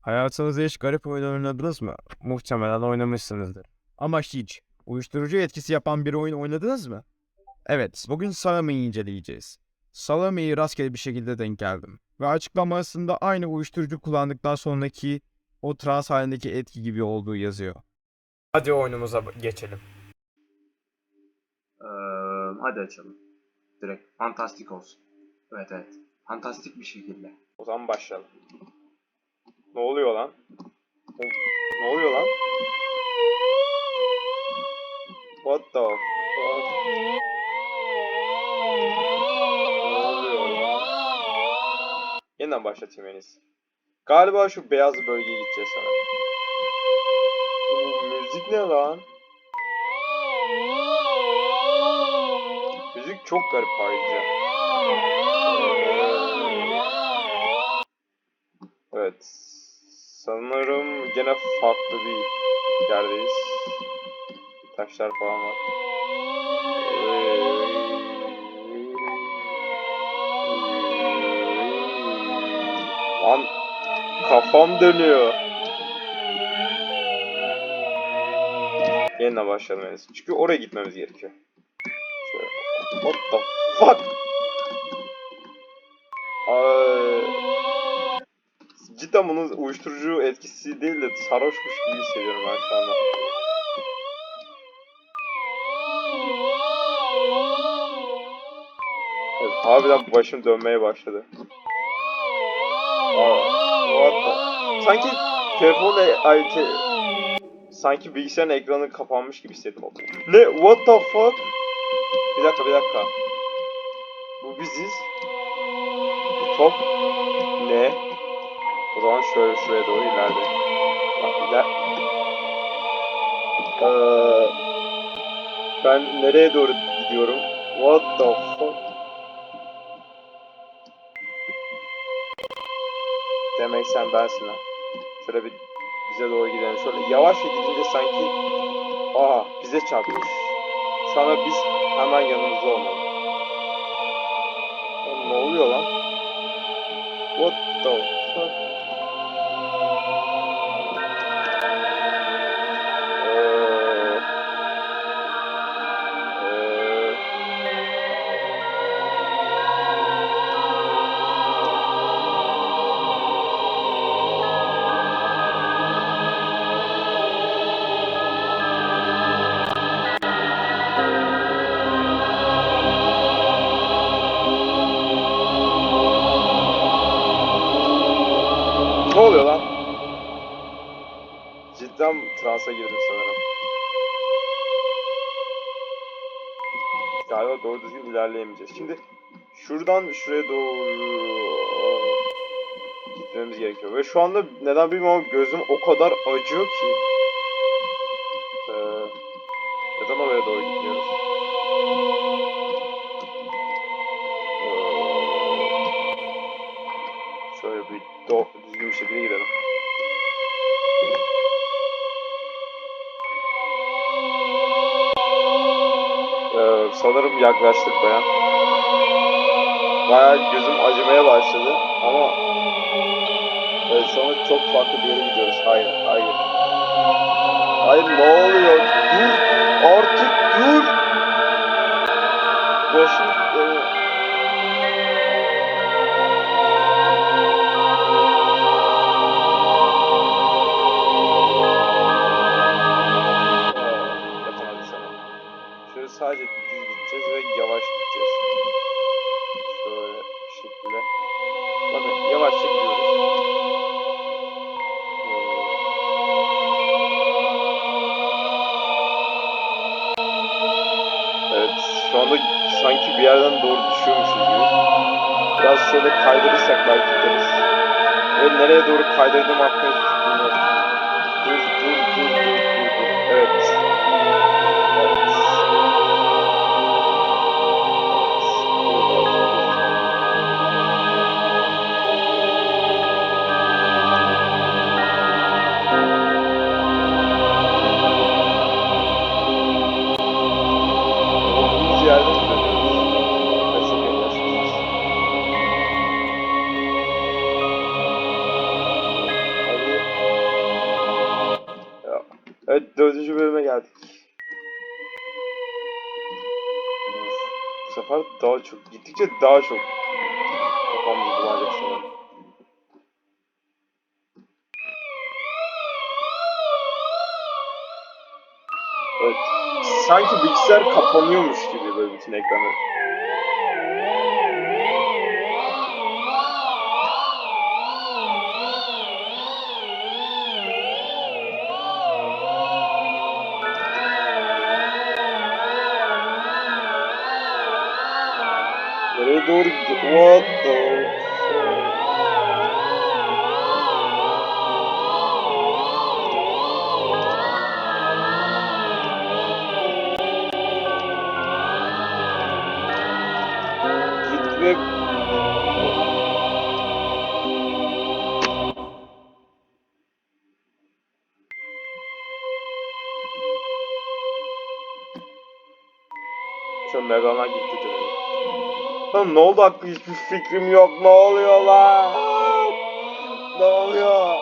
Hayatınızda hiç garip oyun oynadınız mı? Muhtemelen oynamışsınızdır. Ama hiç. Uyuşturucu etkisi yapan bir oyun oynadınız mı? Evet, bugün Salame'yi inceleyeceğiz. Salame'yi rastgele bir şekilde denk geldim. Ve açıklamasında aynı uyuşturucu kullandıktan sonraki o trans halindeki etki gibi olduğu yazıyor. Hadi oyunumuza geçelim. Ee, hadi açalım. Direkt fantastik olsun. Evet evet. Fantastik bir şekilde. O zaman başlayalım. Ne oluyor lan? Ne oluyor lan? What the fuck? Yeniden başlatayım en iyisi. Galiba şu beyaz bölgeye gideceğiz sana. Müzik ne lan? Müzik çok garip ayrıca. Evet. Sanırım gene farklı bir yerdeyiz. Taşlar falan var. Lan kafam dönüyor. Yeniden en iyisi. Çünkü oraya gitmemiz gerekiyor. Şöyle. What the fuck? Cidden bunun uyuşturucu etkisi değil de sarhoşmuş gibi hissediyorum ben şu anda. Evet, harbiden başım dönmeye başladı. Aa, Sanki telefonla ay te, sanki bilgisayarın ekranı kapanmış gibi hissettim. Ne? What the fuck? Bir dakika bir dakika. Bu biziz. Bu top ne? Zaman şöyle şuraya doğru ileride. Bak iler... Ee, ben nereye doğru gidiyorum? What the fuck? Demek sen bensin ha. Şöyle bir bize doğru gidelim. Şöyle yavaşça gidince sanki... Aa bize çarpmış. Şu anda biz hemen yanımızda olmalı. Ne oluyor lan? What the fuck? Eee... Eee... Ne oluyor lan? Cidden transa girdim sanırım. Galiba doğru düzgün ilerleyemeyeceğiz. Şimdi şuradan şuraya doğru gitmemiz gerekiyor. Ve şu anda neden bilmiyorum gözüm o kadar acıyor ki. Ee, neden oraya doğru gitmiyoruz? Ee, Şöyle bir do düzgün bir şekilde gidelim. Sanırım yaklaştık baya. Baya gözüm acımaya başladı ama evet, sonra çok farklı bir yere gidiyoruz. Hayır, hayır. Hayır ne oluyor? Dur! Artık dur! Başım... bir yerden doğru düşüyormuşuz gibi. Biraz şöyle kaydırırsak belki gideriz. Ve nereye doğru kaydırdığım hakkında dördüncü bölüme geldik. Bu sefer daha çok, gittikçe daha çok kafamda bulanacak sanırım. Evet. Sanki bilgisayar kapanıyormuş gibi böyle bütün ekranı. Nereye doğru gidiyor? What the fuck? Gitme. Şu Megana gitti direkt. Lan ne oldu aklı hiçbir fikrim yok. Ne oluyor lan? Ne oluyor?